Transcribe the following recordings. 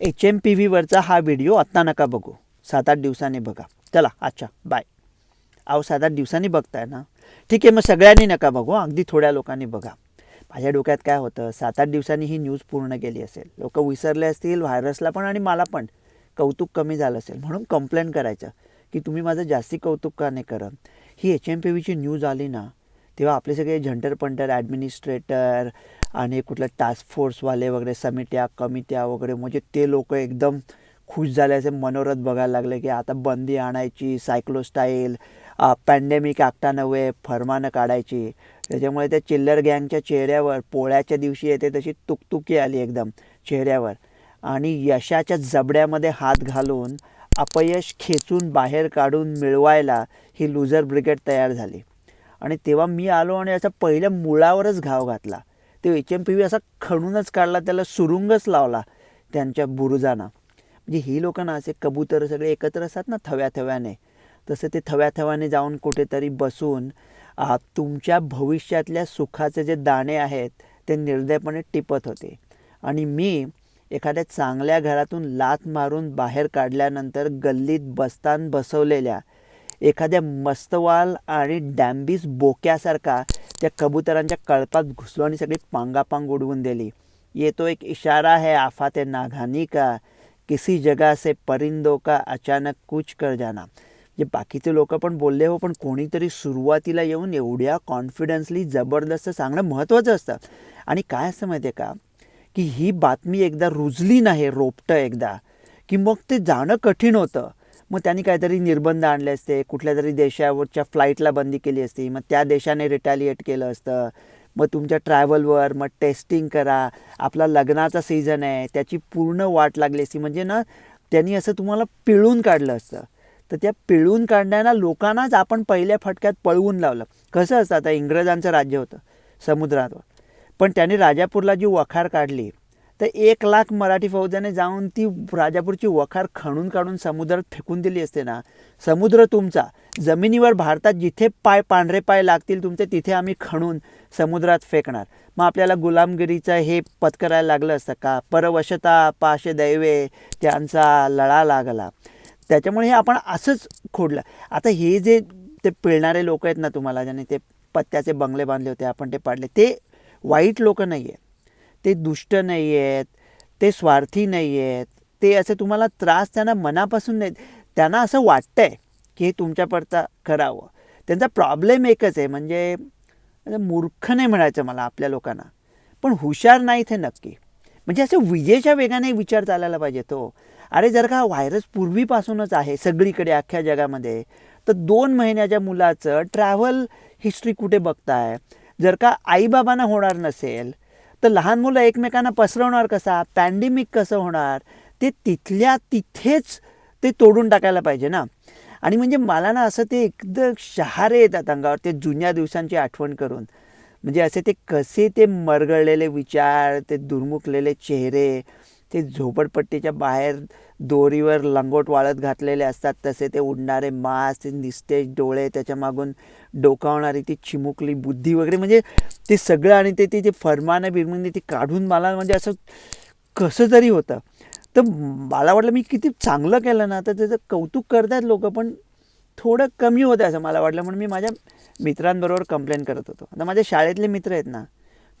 H M P व्हीवरचा हा video आत्ता नका बघू. सात आठ दिवसांनी बघा. चला अच्छा बाय अहो सात आठ दिवसांनी बघताय ना? ठीक आहे मग सगळ्यांनी नका बघू अगदी थोड्या लोकांनी बघा. माझ्या डोक्यात काय होतं? सात आठ दिवसांनी ही न्यूज पूर्ण केली असेल. लोक विसरले असतील व्हायरसला पण आणि मला पण. कौतुक कमी झालं असेल. म्हणून कंप्लेंट करायचं की तुम्ही माझं जास्ती कौतुक का नाही करत? ही एच एम पी व्हीची न्यूज आली ना तेव्हा आपले सगळे झंटर पंटर ॲडमिनिस्ट्रेटर आणि कुठल्या टास्क फोर्सवाले वगैरे समित्या कमित्या वगैरे म्हणजे ते लोक एकदम खुश झाले असे मनोरथ बघायला लागले की आता बंदी आणायची सायक्लो स्टाईल पॅन्डेमिक आकटा नव्हे फरमानं काढायची. त्याच्यामुळे त्या चिल्लर गँगच्या चेहऱ्यावर पोळ्याच्या दिवशी येते तशी तुकतुकी आली एकदम चेहऱ्यावर. आणि यशाच्या जबड्यामध्ये हात घालून अपयश खेचून बाहेर काढून मिळवायला ही लुझर ब्रिगेड तयार झाली. आणि तेव्हा मी आलो आणि याचा पहिल्या मुळावरच घाव घातला. ते एच एम पी व्ही असा खणूनच काढला त्याला सुरुंगच लावला त्यांच्या बुरुजाना. म्हणजे ही लोकं ना असे कबूतर सगळे एकत्र असतात ना थव्या थव्याने तसं ते थव्या थव्याने जाऊन कुठेतरी बसून तुमच्या भविष्यातल्या सुखाचे जे दाणे आहेत ते निर्दयपणे टिपत होते. आणि मी एखाद्या चांगल्या घरातून लात मारून बाहेर काढल्यानंतर गल्लीत बस्तान बसवलेल्या एखाद्या मस्तवाल आणि डॅम्बिस बोक्यासारखा त्या कबुतरांच्या कळपात घुसलो आणि सगळी पांगापांग उडवून दिली. ये तो एक इशारा है आफात नाघानी का? किसी जगह से परिंदो का अचानक कुछ कर जाना. जे बाकीचे लोक पण बोलले हो पण कोणीतरी सुरुवातीला येऊन एवढ्या कॉन्फिडन्सली जबरदस्त सांगणं महत्त्वाचं असतं. आणि काय असं माहिती आहे का? की ही बातमी एकदा रुजली नाही रोपटं एकदा. की मग ते जाणं कठीण होतं. मग त्यांनी काहीतरी निर्बंध आणले असते कुठल्या तरी देशावरच्या फ्लाईटला बंदी केली असती मग त्या देशाने रिटॅलिएट केलं असतं. मग तुमच्या ट्रॅव्हलवर मग टेस्टिंग करा. आपला लग्नाचा सीझन आहे त्याची पूर्ण वाट लागली असती. म्हणजे ना त्यांनी असं तुम्हाला पिळून काढलं असतं. तर त्या पिळून काढण्याला लोकांनाच आपण पहिल्या फटक्यात पळवून लावलं. कसं असतं आता इंग्रजांचं राज्य होतं समुद्रावर. पण त्यांनी राजापूरला जी वखार काढली तर एक लाख मराठी फौजाने जाऊन ती राजापूरची वखार खणून काढून समुद्रात फेकून दिली असते ना. समुद्र तुमचा. जमिनीवर भारतात जिथे पाय पांढरे पाय लागतील तुमचे तिथे आम्ही खणून समुद्रात फेकणार. मग आपल्याला गुलामगिरीचं हे पत्करायला लागलं असतं का? परवशता पाशे दैवे त्यांचा लळा लागला. त्याच्यामुळे हे आपण असंच खोडलं. आता हे जे ते पिळणारे लोक आहेत ना तुम्हाला ज्याने ते पत्त्याचे बंगले बांधले होते आपण ते पाडले ते वाईट लोक नाही आहेत ते दुष्ट नाही आहेत ते स्वार्थी नाही आहेत ते असे तुम्हाला त्रास त्यांना मनापासून नाही त्यांना असं वाटतं आहे की हे तुमच्याकडचा करावं. त्यांचा प्रॉब्लेम एकच आहे म्हणजे मूर्ख नाही म्हणायचं मला आपल्या लोकांना. पण हुशार नाहीत हे नक्की. म्हणजे असं विजेच्या वेगाने विचार चालायला पाहिजे तो. अरे जर का व्हायरस पूर्वीपासूनच आहे सगळीकडे अख्ख्या जगामध्ये तर दोन महिन्याच्या मुलाचं ट्रॅव्हल हिस्ट्री कुठे बघताय? जर का आईबाबांना होणार नसेल तर लहान मुलं एकमेकांना पसरवणार कसा? पॅन्डेमिक कसं होणार? ते तिथल्या तिथेच ते तोडून टाकायला पाहिजे ना. आणि म्हणजे मला ना असं ते एकदम शहारे येतात अंगावर ते जुन्या दिवसांची आठवण करून. म्हणजे असे ते कसे ते मरगळलेले विचार ते दुर्मुखलेले चेहरे ते झोपडपट्टीच्या बाहेर दोरीवर लंगोट वाळत घातलेले असतात तसे ते उडणारे मास ते निस्तेज डोळे त्याच्यामागून डोकावणारी ती चिमुकली बुद्धी वगैरे म्हणजे ते सगळं आणि ते ते फरमानं बिरमाने ते काढून मला म्हणजे असं कसं तरी होतं तर मला वाटलं मी किती चांगलं केलं ना तर त्याचं कौतुक करतात लोक पण थोडं कमी होतं असं मला वाटलं म्हणून मी माझ्या मित्रांबरोबर कंप्लेंट करत होतो. आता माझ्या शाळेतले मित्र आहेत ना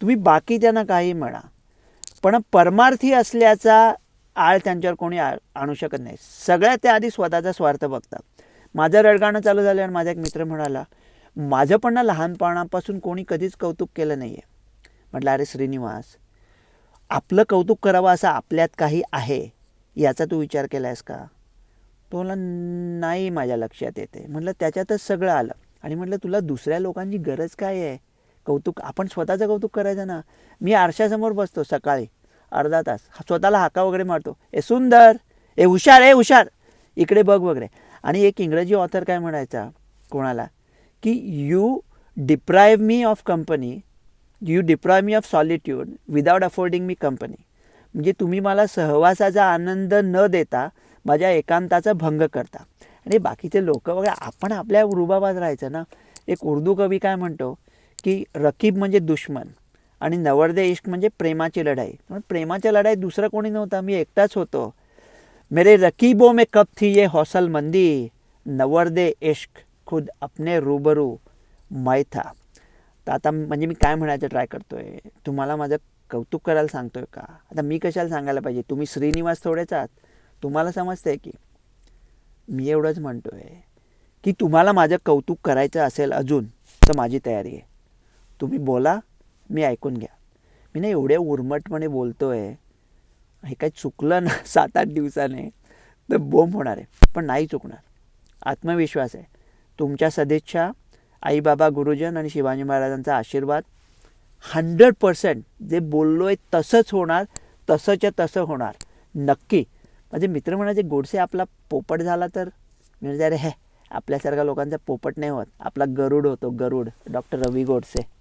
तुम्ही बाकी त्यांना काही म्हणा. पण परमार्थी असल्याचा आळ त्यांच्यावर कोणी आ आणू शकत नाही. सगळ्यात त्या आधी स्वतःचा स्वार्थ बघतात. माझं रडगाणं चालू झालं आणि माझा एक मित्र म्हणाला माझं पण ना लहानपणापासून कोणी कधीच कौतुक केलं नाही आहे म्हटलं अरे श्रीनिवास आपलं कौतुक करावं असं आपल्यात काही आहे याचा तू विचार केला आहेस का? तो मला नाही माझ्या लक्षात येते. म्हटलं त्याच्यातच सगळं आलं. आणि म्हटलं तुला दुसऱ्या लोकांची गरज काय आहे? कौतुक आपण स्वतःचं कौतुक करायचं ना. मी आरशासमोर बसतो सकाळी अर्धा तास. स्वतःला हाका वगैरे मारतो. ए सुंदर ए हुशार ए हुशार. इकडे बघ वगैरे. आणि एक इंग्रजी ऑथर काय म्हणायचा कोणाला? की you deprive me of company you deprive me of solitude without affording me company म्हणजे तुम्ही मला सहवासाचा आनंद न देता माझ्या एकांताचा भंग करता. आणि बाकीचे लोक वगैरे आपण आपल्या रुबाबात राहायचं ना. एक उर्दू कवी काय म्हणतो? की रकीब म्हणजे दुश्मन आणि नवरदे इश्क म्हणजे प्रेमाची लढाई. प्रेमाच्या लढाई दुसरं कोणी नव्हता मी एकटाच होतो. मेरे रकीबो में कब थी ये हौसल मंदी? नवरदे इश्क खुद अपने रूबरू मै था. तर आता म्हणजे मी काय म्हणायचं ट्राय करतोय? तुम्हाला माझं कौतुक करायला सांगतोय का? आता मी कशाला सांगायला पाहिजे? तुम्ही श्रीनिवास थोडेच आहात. तुम्हाला समजतंय की मी एवढंच म्हणतोय की तुम्हाला माझं कौतुक करायचं असेल अजून तर माझी तयारी आहे. तुम्ही बोला मी ऐकून घ्या. मी ना एवढ्या उर्मटपणे आहे हे काही चुकलं ना सात आठ दिवसाने तर बोंब होणार आहे. पण नाही चुकणार. आत्मविश्वास आहे. तुमच्या सदिच्छा आई बाबा गुरुजन आणि शिवाजी महाराजांचा आशीर्वाद हंड्रेड पर्सेंट. जे बोललो आहे तसंच होणार तसंच्या तसं होणार. नक्की. माझे मित्र म्हणायचे गोडसे आपला पोपट झाला तर? म्हणजे अरे हे आपल्यासारख्या लोकांचा पोपट नाही होत. आपला गरुड होतो गरुड. डॉक्टर रवी गोडसे.